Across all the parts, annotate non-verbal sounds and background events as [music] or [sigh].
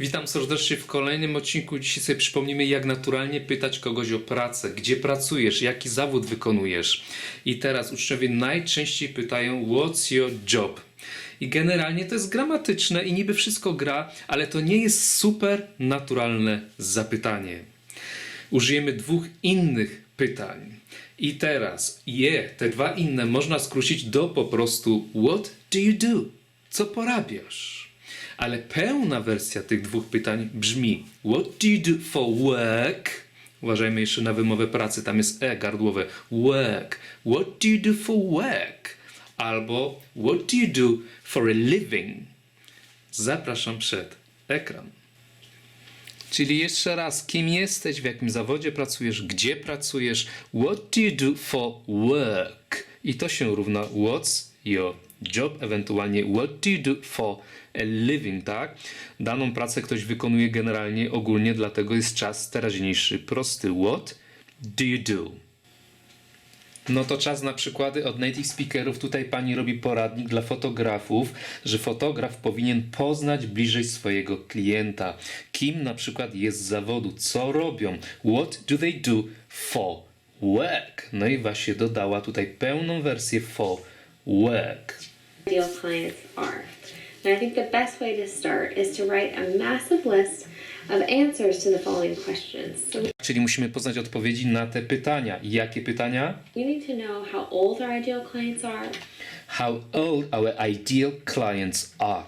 Witam serdecznie w kolejnym odcinku. Dzisiaj sobie przypomnimy, jak naturalnie pytać kogoś o pracę, gdzie pracujesz, jaki zawód wykonujesz. I teraz uczniowie najczęściej pytają, what's your job? I generalnie to jest gramatyczne i niby wszystko gra, ale to nie jest super naturalne zapytanie. Użyjemy dwóch innych pytań. I teraz je, te dwa inne można skrócić do po prostu What do you do? Co porabiasz? Ale pełna wersja tych dwóch pytań brzmi What do you do for work? Uważajmy jeszcze na wymowę pracy, tam jest e gardłowe. Work. What do you do for work? Albo What do you do for a living? Zapraszam przed ekran. Czyli jeszcze raz, kim jesteś, w jakim zawodzie pracujesz, gdzie pracujesz, what do you do for work? I to się równa what's your job, ewentualnie what do you do for a living, tak? Daną pracę ktoś wykonuje generalnie, ogólnie, dlatego jest czas teraźniejszy, prosty. What do you do? No to czas na przykłady od native speakerów. Tutaj pani robi poradnik dla fotografów, że fotograf powinien poznać bliżej swojego klienta. Kim na przykład jest z zawodu, co robią, what do they do for work. No i właśnie dodała tutaj pełną wersję for work. ideal clients are. And I think the best way to start is to write a massive list of answers to the following questions. So Czyli musimy poznać odpowiedzi na te pytania. Jakie pytania? we need to know how old our ideal clients are, How old our ideal clients are.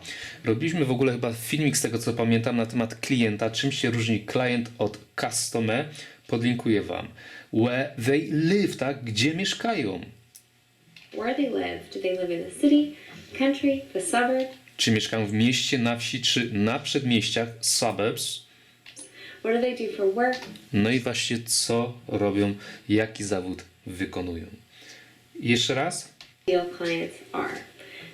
Robiliśmy w ogóle chyba filmik z tego co pamiętam na temat klienta. Czym się różni klient od customer? Podlinkuję wam. Where they live, tak? Gdzie mieszkają? Where they live. Do they live in the city, country, the suburb? Czy mieszkają w mieście, na wsi, czy na przedmieściach, suburbs? What do they do for work? No i właśnie co robią, jaki zawód wykonują. Jeszcze raz? Ideal clients are.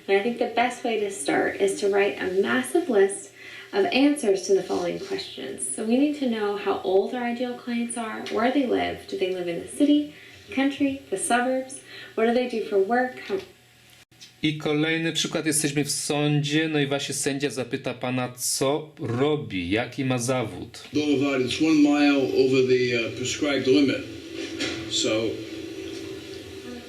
And I think the best way to start is to write a massive list of answers to the following questions. So we need to know how old our ideal clients are, where they live. Do they live in the city, country, the suburbs? What do they do for work? I kolejny przykład, jesteśmy w sądzie, no i właśnie sędzia zapyta pana, co robi, jaki ma zawód. Boulevard is one mile over the uh, prescribed limit. So,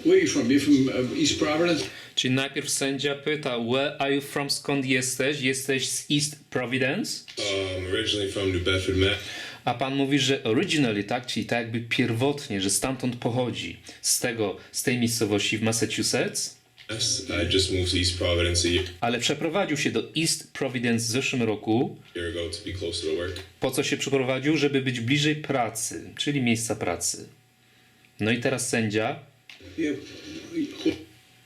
where are you from? You're from uh, East Providence? Czyli najpierw sędzia pyta, where are you from, skąd jesteś? Jesteś z East Providence? Um, originally from New Bedford, Mass. A pan mówi, że originally, tak? Czyli tak jakby pierwotnie, że stamtąd pochodzi. Z tego, z tej miejscowości w Massachusetts. Ale przeprowadził się do East Providence w zeszłym roku. Po co się przeprowadził? Żeby być bliżej pracy, czyli miejsca pracy. No i teraz sędzia.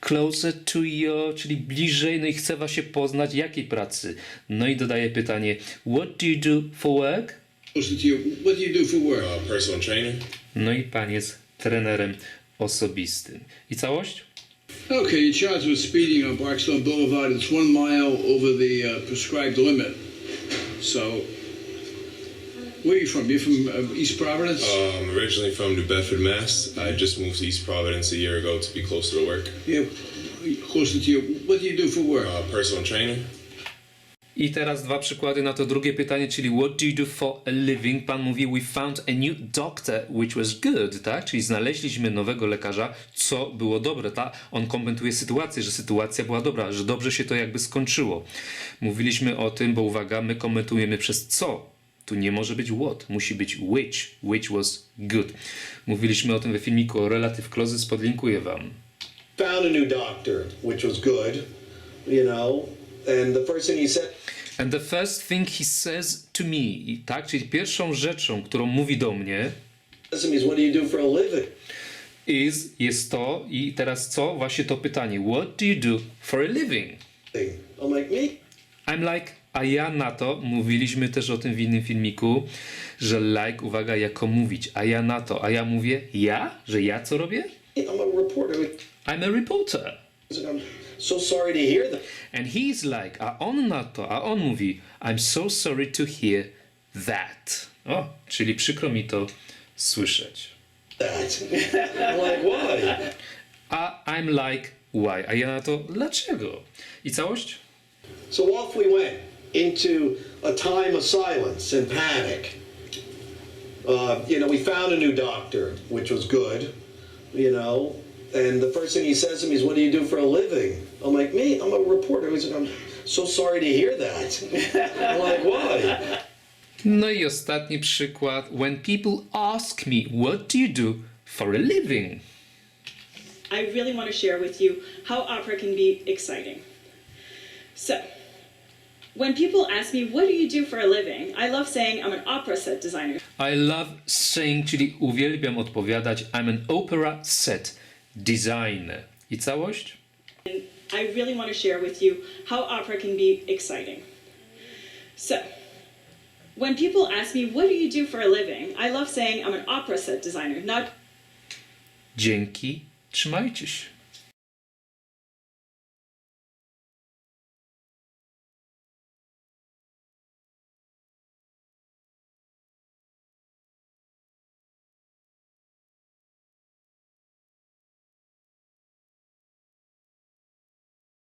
Closer to your, czyli bliżej, no i chce was się poznać jakiej pracy. No i dodaje pytanie, what do you do for work? Closer to you. What do you do for work? Uh, personal trainer. No i pan jest trenerem osobistym. I całość? Okay, you're charged with speeding on Barkstone Boulevard. It's one mile over the uh, prescribed limit. So, where are you from? You're from uh, East Providence? Um, originally from New Bedford, Mass. I just moved to East Providence a year ago to be closer to work. yeah. Closer to you. What do you do for work? Uh, personal trainer. I teraz dwa przykłady na to drugie pytanie, czyli what do you do for a living? Pan mówi we found a new doctor which was good, tak? Czyli znaleźliśmy nowego lekarza, co było dobre, tak? On komentuje sytuację, że sytuacja była dobra, że dobrze się to jakby skończyło. Mówiliśmy o tym, bo uwaga, my komentujemy przez co. Tu nie może być what, musi być which, which was good. Mówiliśmy o tym we filmiku o relative clauses, podlinkuję wam. found a new doctor, which was good, you know. And the first thing he said, And the first thing he says to me, i tak? Czyli pierwszą rzeczą, którą mówi do mnie, to me is, "What do you do for a living?" is, jest to i teraz co? Właśnie to pytanie. What do you do for a living? I'm like, "Me? I'm like, a ja na to, mówiliśmy też o tym w innym filmiku, że like, uwaga, jako mówić, a ja na to, a ja mówię, ja? Że ja co robię? I'm a reporter." I'm a reporter. I'm so sorry to hear that. And he's like, a on na to, a on mówi, I'm so sorry to hear that. O, czyli przykro mi to słyszeć. That. I'm [laughs] like, why? A I'm like, why? A ja na to, dlaczego? I całość? So off we went. into a time of silence and panic. Uh, you know, we found a new doctor, which was good, you know, and the first thing he says to me is, What do you do for a living? I'm like, Me, I'm a reporter. He's like, I'm so sorry to hear that. I'm like, Why? No i ostatni przykład. When people ask me, what do you do for a living? I really want to share with you how opera can be exciting. So, when people ask me, What do you do for a living? I love saying I'm an opera set designer. I love saying, czyli uwielbiam odpowiadać, I'm an opera set designer. I całość? I really want to share with you how opera can be exciting. So, when people ask me, What do you do for a living? I love saying I'm an opera set designer, not Dzięki, trzymajcie się.